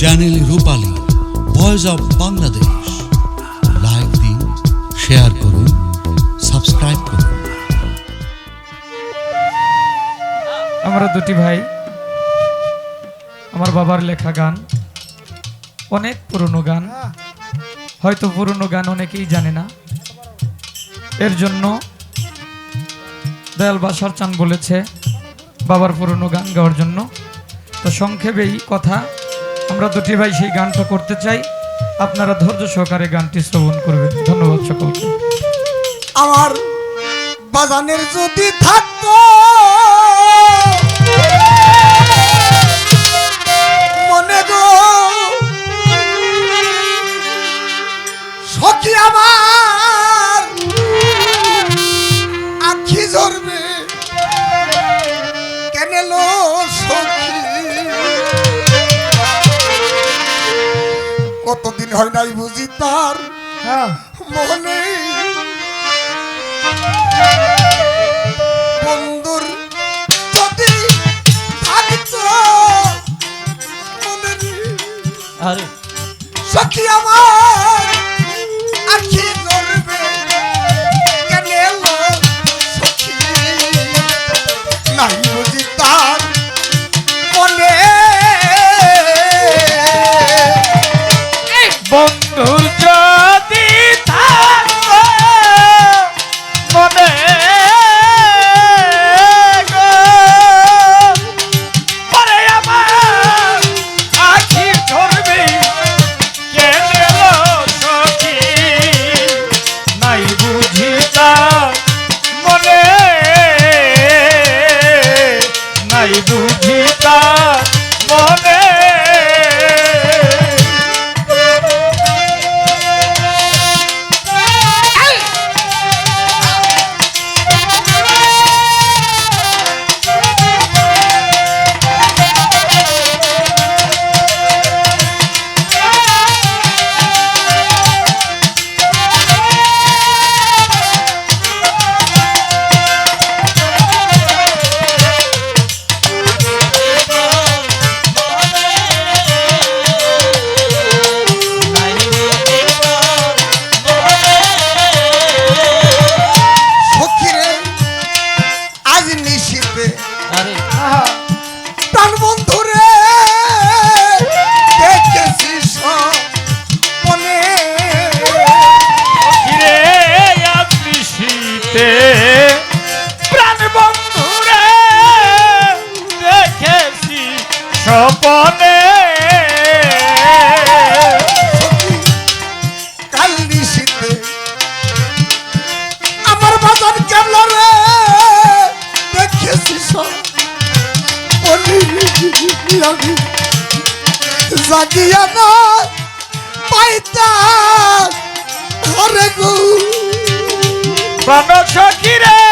Channel Rupali voice of Bangladesh like দিন share করুন subscribe করুন। আমরা দুটি ভাই, আমার বাবার লেখা গান, অনেক পুরনো গান। হয়তো পুরনো গান অনেকেই জানে না। এর জন্য দয়াল বাসার চান বলেছে বাবার পুরনো গান গাওয়ার জন্য। তো সংক্ষেপেই কথা আমরা দুটি ভাই সেই গানটা করতে চাই। আপনারা ধৈর্য সহকারে গানটি শ্রবণ করবেন। ধন্যবাদ সকলকে। আমার বাজানের যদি থাকতো, মনে গো, সখী আমার, আখি ঝরবে, কেন লো কতদিন হয় নাই বুঝি তার মনে। বন্ধুর যদি সখী আমার মনে আজ তার প্রাণ বন্ধুরে প্রাণ সখিরে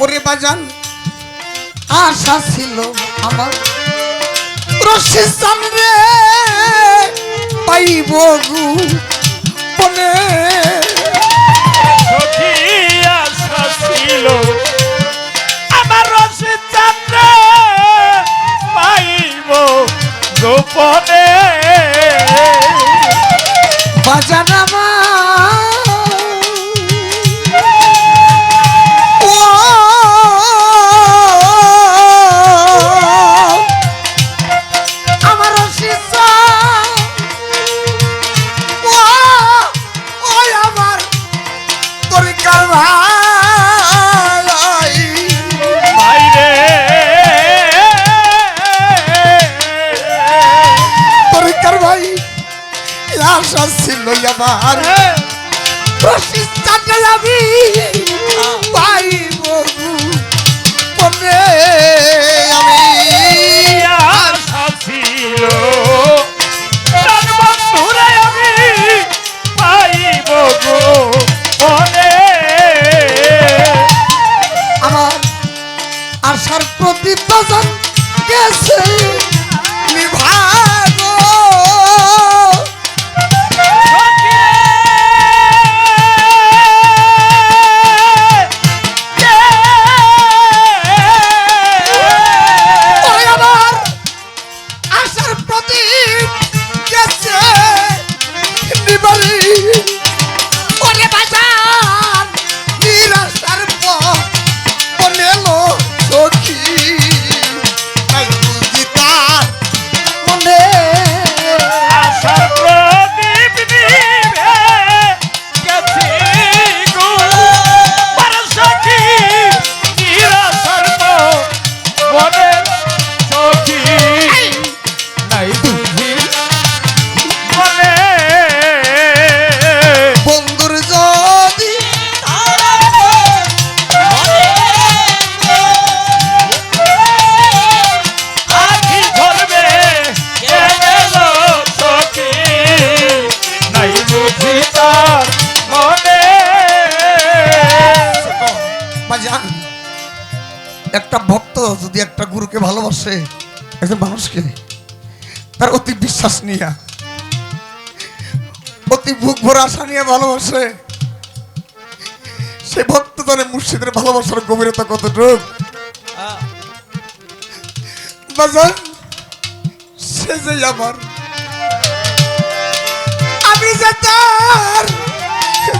ওরে বাজান। আশা ছিল আমার। রশিদ জানে পাইব আমার রসিদ চান্দ্র পাইব গোপনে हालेलुया बाहर प्रशिष्ट चंद्रलाभी আসে একজন মানুষকে তার অতি বিশ্বাস নিয়া, অতি বুক ভরা আশা নিয়ে ভালোবাসে। সে ভক্ত ভক্তজনে মুর্শিদের ভালোবাসার গভীরতা কতটুক? বাজার সে যে আমার। আমি যে তার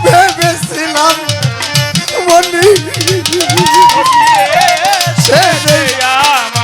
ভেবেছিলাম, মনে। সে যে আমার।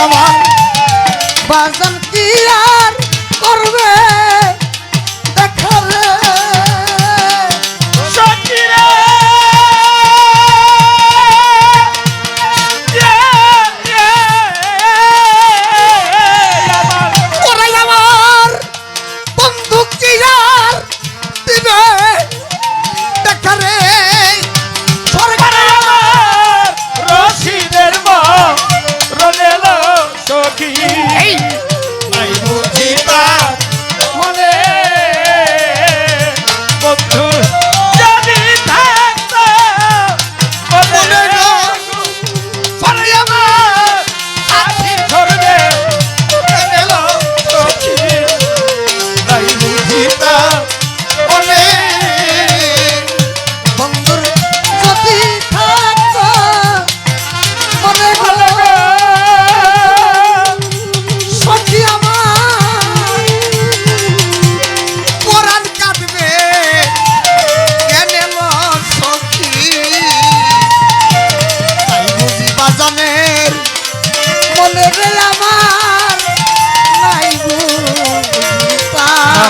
জমান বাসন কিরা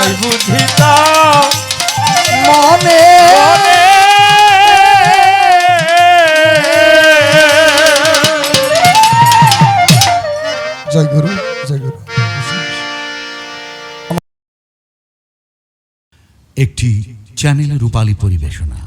নাই বুঝিতা মনে। জয় গুরু জয় গুরু। একটি চ্যানেল রূপালী পরিবেশনা।